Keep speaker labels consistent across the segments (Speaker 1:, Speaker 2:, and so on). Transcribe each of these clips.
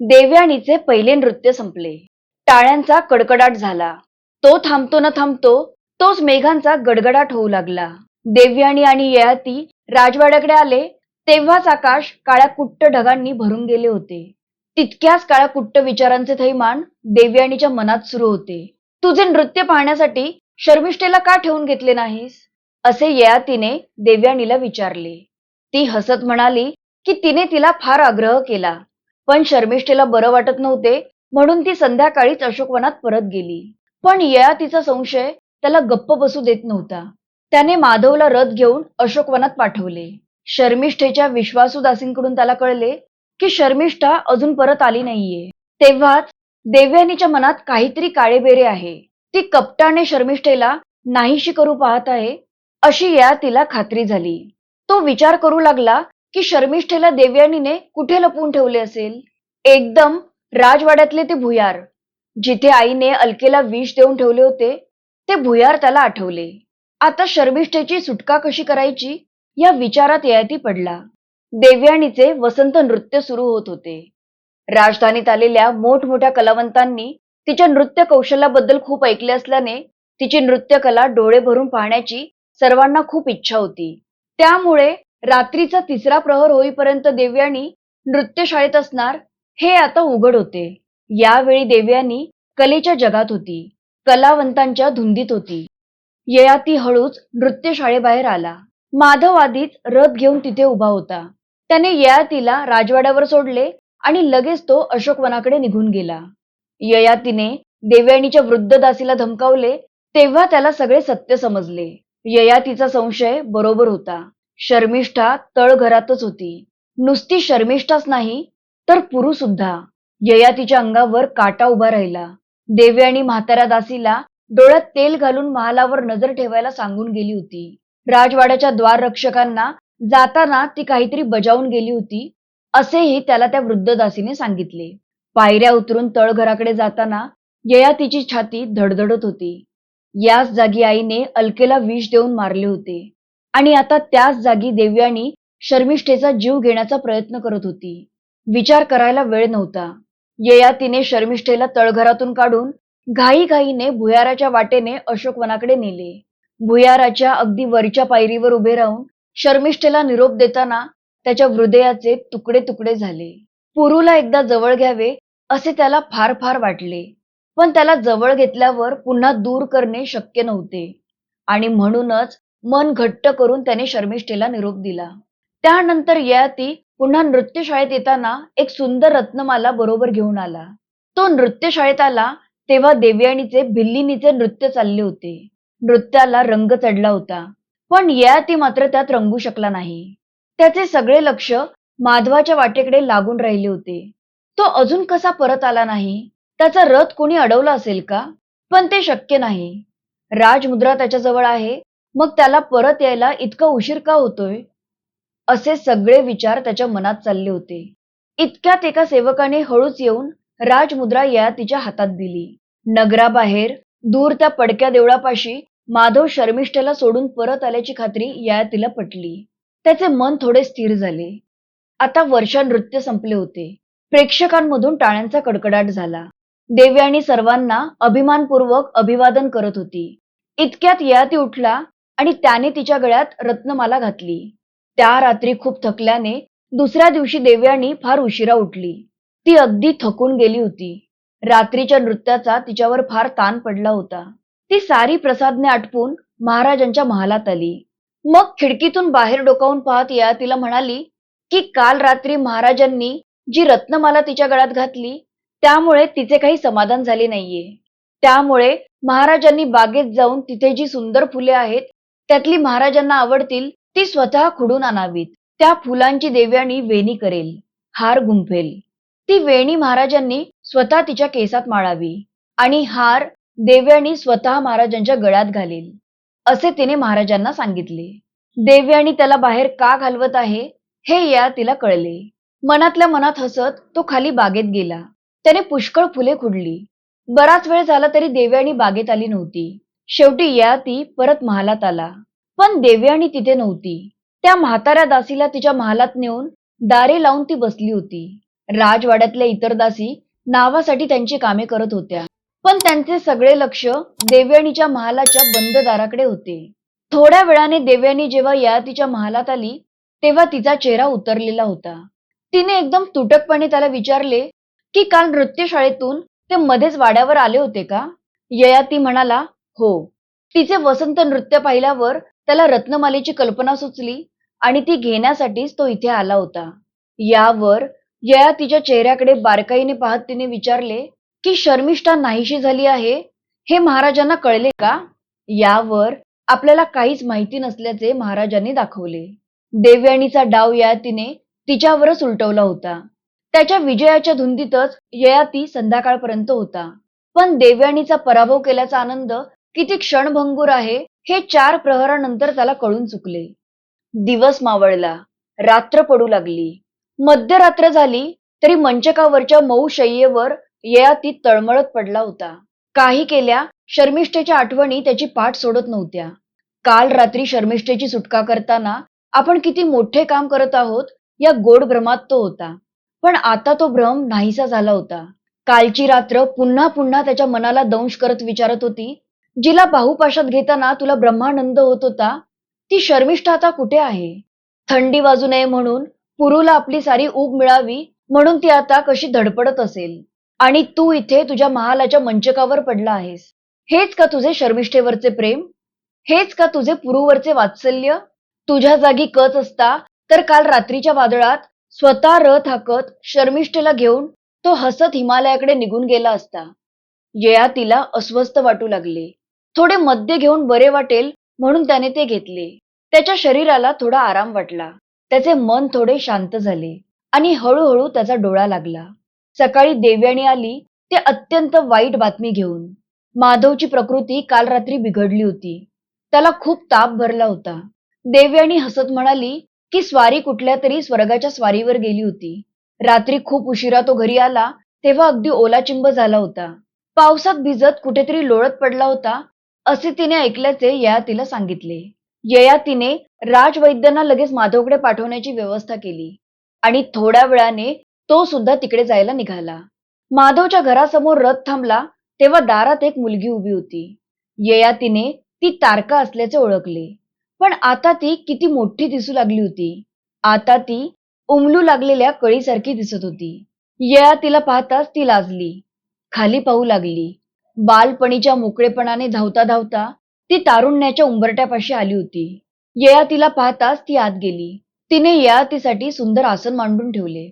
Speaker 1: देवयानीचे पहिले नृत्य संपले. टाळ्यांचा कडकडाट झाला. तो थांबतो न थांबतो तोच मेघांचा गडगडाट होऊ लागला. देवयानी आणि ययाती राजवाड्याकडे आले तेव्हाच आकाश काळ्या कुट्ट ढगांनी भरून गेले होते. तितक्याच काळ्या कुट्ट विचारांचे थैमान देवयानीच्या मनात सुरू होते. तुझे नृत्य पाहण्यासाठी शर्मिष्ठेला का ठेवून घेतले नाहीस? असे ययातीने देवयानीला विचारले. ती हसत म्हणाली की तिने तिला फार आग्रह केला. पण शर्मिष्ठेला बरं वाटत नव्हते म्हणून ती संध्याकाळीच अशोकवनात परत गेली. पण ययातीचा संशय त्याला गप्प बसू देत नव्हता. त्याने माधवला रथ घेऊन अशोकवनात पाठवले. शर्मिष्ठेच्या विश्वासू दासींकडून त्याला कळले की शर्मिष्ठा अजून परत आली नाहीये. तेव्हाच देवयानीच्या मनात काहीतरी काळेबेरे आहे. ती कपटाने शर्मिष्ठेला नाहीशी करू पाहत आहे अशी या तिला खात्री झाली. तो विचार करू लागला की शर्मिष्ठेला देवयानीने कुठे लपवून ठेवले असेल? एकदम राजवाड्यातले ते भुयार. जिथे आईने अलकेला विष देऊन ठेवले होते ते भुयार त्याला आठवले. आता शर्मिष्ठेची सुटका कशी करायची? या विचारात ययाती पडला. देवयानीचे वसंत नृत्य सुरू होत होते. राजधानीत आलेल्या मोठमोठ्या कलावंतांनी तिच्या नृत्य कौशल्याबद्दल खूप ऐकले असल्याने तिची नृत्यकला डोळे भरून पाहण्याची सर्वांना खूप इच्छा होती. त्यामुळे रात्रीचा तिसरा प्रहर होईपर्यंत देवयानी नृत्यशाळेत असणार हे आता उघड होते. यावेळी देवयानी कलेच्या जगात होती कलावंतांच्या धुंदीत होती. ययाती हळूच नृत्यशाळेबाहेर आला. माधव आधीच रथ घेऊन तिथे उभा होता. त्याने ययातीला राजवाड्यावर सोडले आणि लगेच तो अशोकवनाकडे निघून गेला. ययातीने देवयानीच्या वृद्ध दासीला धमकावले तेव्हा त्याला सगळे सत्य समजले. ययातीचा संशय बरोबर होता. शर्मिष्ठा तळघरातच होती. नुसती शर्मिष्ठाच नाही तर पुरू सुद्धा. ययातीच्या अंगावर काटा उभा राहिला. देवी आणि म्हाताऱ्या दासीला डोळ्यात तेल घालून महालावर नजर ठेवायला सांगून गेली होती. राजवाड्याच्या द्वार रक्षकांना जाताना ती काहीतरी बजावून गेली होती असेही त्याला त्या वृद्ध दासीने सांगितले. पायऱ्या उतरून तळघराकडे जाताना ययातीची छाती धडधडत होती. याच जागी आईने अलकेला विष देऊन मारले होते. आणि आता त्याच जागी देवयानी शर्मिष्ठेचा जीव घेण्याचा प्रयत्न करत होती. विचार करायला वेळ नव्हता. ययातीने शर्मिष्ठेला तळघरातून काढून घाईघाईने भुयाराच्या वाटेने अशोकवनाकडे नेले. भुयाराच्या अगदी वरच्या पायरीवर उभे राहून शर्मिष्ठेला निरोप देताना त्याच्या हृदयाचे तुकडे तुकडे झाले. पुरूला एकदा जवळ घ्यावे असे त्याला फार फार वाटले. पण त्याला जवळ घेतल्यावर पुन्हा दूर करणे शक्य नव्हते. आणि म्हणूनच मन घट्ट करून त्याने शर्मिष्ठेला निरोप दिला. त्यानंतर ययाती पुन्हा नृत्यशाळेत येताना एक सुंदर रत्नमाला बरोबर घेऊन आला. तो नृत्यशाळेत आला तेव्हा देवयानीचे भिल्लीनीचे नृत्य चालले होते. नृत्याला रंग चढला होता. पण ययाती मात्र त्यात रंगू शकला नाही. त्याचे सगळे लक्ष माधवाच्या वाटेकडे लागून राहिले होते. तो अजून कसा परत आला नाही? त्याचा रथ कोणी अडवला असेल का? पण ते शक्य नाही. राजमुद्रा त्याच्याजवळ आहे. मग त्याला परत यायला इतका उशीर का होतोय? असे सगळे विचार त्याच्या मनात चालले होते. इतक्यात एका सेवकाने हळूच येऊन राजमुद्रा ययातीच्या हातात दिली. नगराबाहेर दूर त्या पडक्या देवळापाशी माधव शर्मिष्ठेला सोडून परत आल्याची खात्री ययातीला पटली. त्याचे मन थोडे स्थिर झाले. आता वर्षा नृत्य संपले होते. प्रेक्षकांमधून टाळ्यांचा कडकडाट झाला. देवयानी सर्वांना अभिमानपूर्वक अभिवादन करत होती. इतक्यात ययाती उठला आणि त्याने तिच्या गळ्यात रत्नमाला घातली. त्या रात्री खूप थकल्याने दुसऱ्या दिवशी देवयानी फार उशिरा उठली. ती अगदी थकून गेली होती. रात्रीच्या नृत्याचा तिच्यावर फार ताण पडला होता. ती सारी प्रसादने आटपून महाराजांच्या महालात आली. मग खिडकीतून बाहेर डोकावून पाहत या तिला म्हणाली की काल रात्री महाराजांनी जी रत्नमाला तिच्या गळ्यात घातली त्यामुळे तिचे काही समाधान झाले नाहीये. त्यामुळे महाराजांनी बागेत जाऊन तिथे जी सुंदर फुले आहेत त्यातली महाराजांना आवडतील ती स्वतः खुडून आणावीत. त्या फुलांची देव्यानी वेणी करेल हार गुंफेल. ती वेणी महाराजांनी स्वतः तिच्या केसात माळावी आणि हार देव्यानी स्वतः महाराजांच्या गळ्यात घालेल असे तिने महाराजांना सांगितले. देव्यानी त्याला बाहेर का घालवत आहे हे या तिला कळले. मनातल्या मनात हसत तो खाली बागेत गेला. त्याने पुष्कळ फुले खुडली. बराच वेळ झाला तरी देव्यानी बागेत आली नव्हती. शेवटी या ती परत महालात आला. पण देवयानी तिथे नव्हती. त्या म्हाताऱ्या दासीला तिच्या महालात नेऊन दारे लावून ती बसली होती. राजवाड्यातल्या इतर दासी नावासाठी त्यांची कामे करत होत्या. पण त्यांचे सगळे लक्ष देवयानीच्या महालाच्या बंद दाराकडे होते. थोड्या वेळाने देवयानी जेव्हा ययातीच्या महालात आली तेव्हा तिचा चेहरा उतरलेला होता. तिने एकदम तुटकपणे त्याला विचारले की काल नृत्यशाळेतून ते मध्येच वाड्यावर आले होते का? ययाती म्हणाला हो. तिचे वसंत नृत्य पाहिल्यावर त्याला रत्नमालेची कल्पना सुचली आणि ती घेण्यासाठीच तो इथे आला होता. यावर यया तिच्या चेहऱ्याकडे बारकाईने पाहत तिने विचारले की शर्मिष्ठा नाहीशी झाली आहे? हे महाराजांना कळले का यावर आपल्याला काहीच माहिती नसल्याचे महाराजांनी दाखवले. देवयानीचा डाव ययातीने तिच्यावरच उलटवला होता. त्याच्या विजयाच्या धुंदीतच ययाती संध्याकाळपर्यंत होता. पण देवयानीचा पराभव केल्याचा आनंद किती क्षणभंगूर आहे हे चार प्रहरानंतर त्याला कळून चुकले. दिवस मावळला रात्र पडू लागली. मध्यरात्र झाली तरी मंचकावरच्या मऊ शय्येवर ययाती तळमळत पडला होता. काही केल्या शर्मिष्ठेच्या आठवणी त्याची पाठ सोडत नव्हत्या. काल रात्री शर्मिष्ठेची सुटका करताना आपण किती मोठे काम करत आहोत या गोड भ्रमात तो होता. पण आता तो भ्रम नाहीसा झाला होता. कालची रात्र पुन्हा पुन्हा त्याच्या मनाला दंश करत विचारत होती जिला बाहुपाशात घेताना तुला ब्रह्मानंद होत होता ती शर्मिष्ठ आता कुठे आहे? थंडी वाजू नये म्हणून पुरूला आपली सारी ऊब मिळावी म्हणून ती आता कशी धडपडत असेल? आणि तू इथे तुझ्या महालाच्या मंचकावर पडला आहेस. हेच का तुझे शर्मिष्ठेवरचे प्रेम? हेच का तुझे पुरूवरचे वात्सल्य? तुझ्या जागी कच असता तर काल रात्रीच्या वादळात स्वतः रथ हाकत शर्मिष्ठेला घेऊन तो हसत हिमालयाकडे निघून गेला असता. ययातीला अस्वस्थ वाटू लागले. थोडे मद्य घेऊन बरे वाटेल म्हणून त्याने ते घेतले. त्याच्या शरीराला थोडा आराम वाटला. त्याचे मन थोडे शांत झाले आणि हळूहळू त्याचा डोळा लागला. सकाळी देवयानी आली ते अत्यंत वाईट बातमी घेऊन. माधवची प्रकृती काल रात्री बिघडली होती. त्याला खूप ताप भरला होता. देवयानी हसत म्हणाली की स्वारी कुठल्या तरी स्वर्गाच्या स्वारीवर गेली होती. रात्री खूप उशिरा तो घरी आला तेव्हा अगदी ओलाचिंब झाला होता. पावसात भिजत कुठेतरी लोळत पडला होता असे तिने ऐकल्याचे ययातीला सांगितले. ययातीने राजवैद्यांना लगेच माधवकडे पाठवण्याची व्यवस्था केली आणि थोड्या वेळाने तो सुद्धा तिकडे जायला निघाला. माधवच्या घरासमोर रथ थांबला तेव्हा दारात एक मुलगी उभी होती. ययातीने ती तारका असल्याचे ओळखले. पण आता ती किती मोठी दिसू लागली होती. आता ती उमलू लागलेल्या कळीसारखी दिसत होती. ययातीला पाहताच ती लाजली. खाली पाहू लागली. बालपणीच्या मोकळेपणाने धावता धावता ती तारुण्याच्या उंबरट्यापाशी आली होती. ययातीला पाहताच ती आत गेली. तिने ययातीसाठी सुंदर आसन मांडून ठेवले.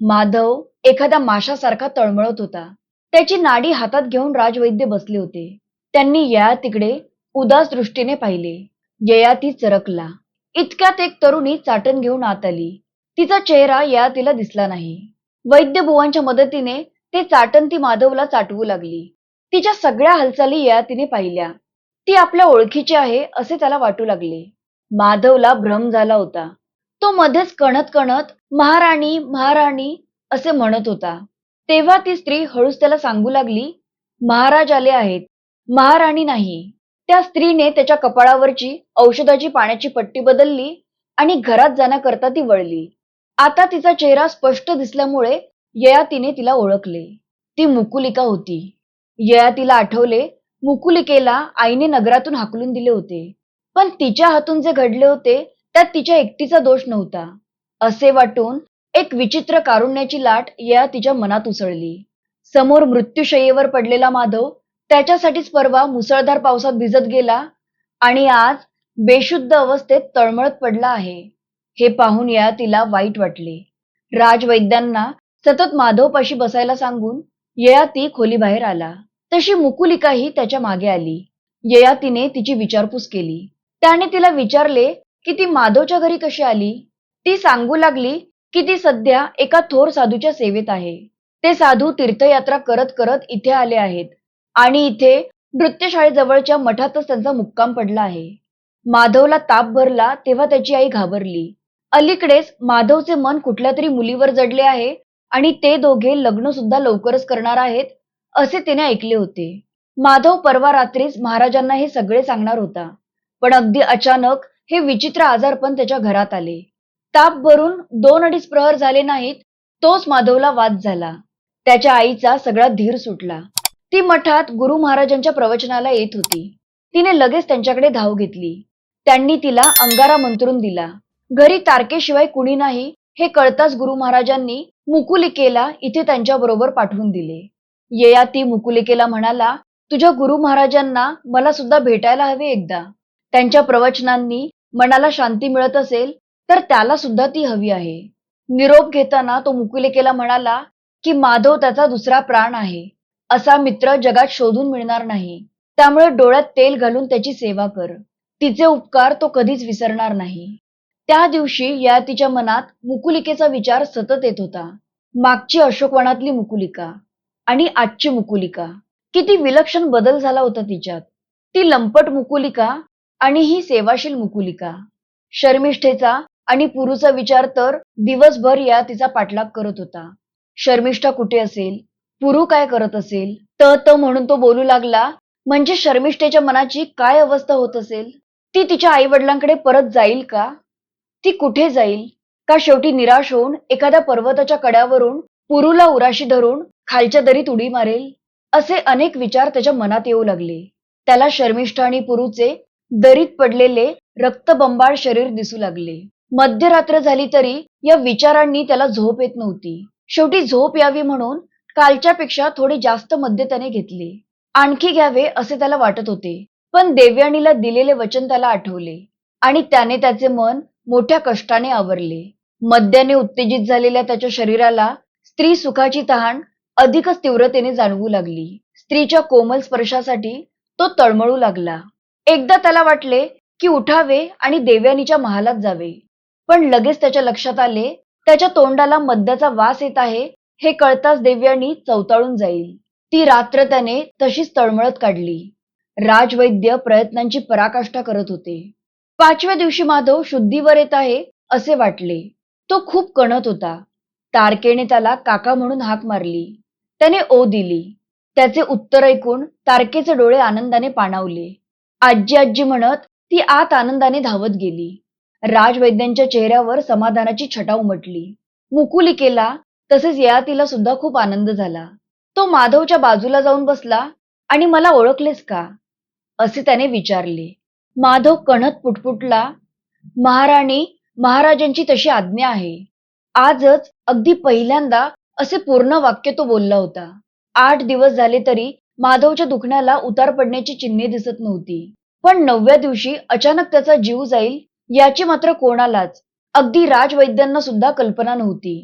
Speaker 1: माधव एखाद्या माशासारखा तळमळत होता. त्याची नाडी हातात घेऊन राजवैद्य बसले होते. त्यांनी ययातीकडे उदास दृष्टीने पाहिले. ययाती चरकला. इतक्यात एक तरुणी चाटण घेऊन आत आली. तिचा चेहरा ययातीला दिसला नाही. वैद्य बुवांच्या मदतीने ते चाटण ती माधवला चाटवू लागली. तिच्या सगळ्या हालचाली ययातीने पाहिल्या. ती आपल्या ओळखीची आहे असे त्याला वाटू लागले. माधवला भ्रम झाला होता. तो मध्येच कणत कणत महाराणी महाराणी असे म्हणत होता. तेव्हा ती स्त्री हळूच त्याला सांगू लागली महाराज आले आहेत. महाराणी नाही. त्या स्त्रीने त्याच्या कपाळावरची औषधाची पाण्याची पट्टी बदलली आणि घरात जाण्याकरता ती वळली. आता तिचा चेहरा स्पष्ट दिसल्यामुळे ययातीने तिला ओळखले. ती मुकुलिका होती. ययातीला आठवले मुकुलिकेला आईने नगरातून हाकलून दिले होते. पण तिच्या हातून जे घडले होते त्यात तिच्या एकटीचा दोष नव्हता. असे वाटून एक विचित्र कारुण्याची लाट या तिच्या मनात उसळली. समोर मृत्यूशय्येवर पडलेला माधव त्याच्यासाठीच परवा मुसळधार पावसात भिजत गेला आणि आज बेशुद्ध अवस्थेत तळमळत पडला आहे. हे पाहून या तिला वाईट वाटले. राजवैद्यांना सतत माधवपाशी बसायला सांगून ययाती खोलीबाहेर आला. तशी मुकुलिकाही त्याच्यामागे आली. ययातीने तिची विचारपूस केली. त्याने तिला विचारले की ती माधवच्या घरी कशी आली? ती सांगू लागली की ती सध्या एका थोर साधूच्या सेवेत आहे. ते साधू तीर्थयात्रा करत करत इथे आले आहेत. आणि इथे नृत्यशाळेजवळच्या मठातच त्यांचा मुक्काम पडला आहे. माधवला ताप भरला तेव्हा त्याची आई घाबरली. अलीकडेच माधवचे मन कुठल्या तरी मुलीवर जडले आहे आणि ते दोघे लग्न सुद्धा लवकरच करणार आहेत असे तिने ऐकले होते. माधव परवा रात्रीच महाराजांना हे सगळे सांगणार होता. पण अगदी अचानक हे विचित्र आजारपण त्याच्या घरात आले. ताप भरून दोन अडीच प्रहर झाले नाहीत तोच माधवला वाद झाला. त्याच्या आईचा सगळा धीर सुटला. ती मठात गुरु महाराजांच्या प्रवचनाला येत होती. तिने लगेच त्यांच्याकडे धाव घेतली. त्यांनी तिला अंगारा मंत्रून दिला. घरी तारकेशिवाय कुणी नाही हे कळताच गुरु महाराजांनी मुकुलिकेला इथे त्यांच्या बरोबर पाठवून दिले. ययाती मुकुलिकेला म्हणाला तुझ्या गुरु महाराजांना मला सुद्धा भेटायला हवे एकदा. त्यांच्या प्रवचनांनी मनाला शांती मिळत असेल तर त्याला सुद्धा ती हवी आहे. निरोप घेताना तो मुकुलिकेला म्हणाला की माधव त्याचा दुसरा प्राण आहे. असा मित्र जगात शोधून मिळणार नाही. त्यामुळे डोळ्यात तेल घालून त्याची सेवा कर. तिचे उपकार तो कधीच विसरणार नाही. त्या दिवशी या तिच्या मनात मुकुलिकेचा विचार सतत येत होता. मागची अशोकवनातली मुकुलिका. आणि आजची मुकुलिका. किती विलक्षण बदल झाला होता तिच्यात. ती लंपट मुकुलिका आणि ही सेवाशील मुकुलिका. शर्मिष्ठेचा आणि पुरूचा विचार तर दिवसभर या तिचा पाठलाग करत होता. शर्मिष्ठा कुठे असेल? पुरू काय करत असेल? त त म्हणून तो बोलू लागला म्हणजे शर्मिष्ठेच्या मनाची काय अवस्था होत असेल? ती तिच्या आई वडिलांकडे परत जाईल का? ती कुठे जाईल? का शेवटी निराश होऊन एखाद्या पर्वताच्या कड्यावरून पुरूला उराशी धरून खालच्या दरीत उडी मारेल असे अनेक विचार त्याच्या मनात येऊ लागले. त्याला शर्मिष्ठ आणि पुरूचे दरीत पडलेले रक्तबंबाळ शरीर दिसू लागले. मध्यरात्र झाली तरी या विचारांनी त्याला झोप येत नव्हती. शेवटी झोप यावी म्हणून कालच्या पेक्षा थोडे जास्त मद्य त्याने घेतले. आणखी घ्यावे असे त्याला वाटत होते पण देवयानीला दिलेले वचन त्याला आठवले आणि त्याने त्याचे मन मोठ्या कष्टाने आवरले. मद्याने उत्तेजित झालेल्या त्याच्या शरीराला स्त्री सुखाची तहान अधिकच तीव्रतेने जाणवू लागली. स्त्रीच्या कोमल स्पर्शासाठी तो तळमळू लागला. एकदा त्याला वाटले की उठावे आणि देवयानीच्या महालात जावे. पण लगेच त्याच्या लक्षात आले त्याच्या तोंडाला मद्याचा वास येत आहे हे कळताच देवयानी चवताळून जाईल. ती रात्र त्याने तशीच तळमळत काढली. राजवैद्य प्रयत्नांची पराकाष्ठा करत होते. पाचव्या दिवशी माधव शुद्धीवर येत आहे असे वाटले. तो खूप कणत होता. तारकेने त्याला काका म्हणून हाक मारली. त्याने ओ दिली. त्याचे उत्तर ऐकून तारकेचे डोळे आनंदाने पाणावले. आजी आजी म्हणत ती आत आनंदाने धावत गेली. राजवैद्यांच्या चेहऱ्यावर समाधानाची छटा उमटली. मुकुलिकेला तसेच ययातीला सुद्धा खूप आनंद झाला. तो माधवच्या बाजूला जाऊन बसला आणि मला ओळखलेस का? असे त्याने विचारले. माधव कणत पुटपुटला महाराणी महाराजांची तशी आज्ञा आहे. आजच अगदी पहिल्यांदा असे पूर्ण वाक्य तो बोलला होता. आठ दिवस झाले तरी माधवच्या दुखण्याला उतार पडण्याची चिन्हे दिसत नव्हती. पण नवव्या दिवशी अचानक त्याचा जीव जाईल याची मात्र कोणालाच अगदी राजवैद्यांना सुद्धा कल्पना नव्हती.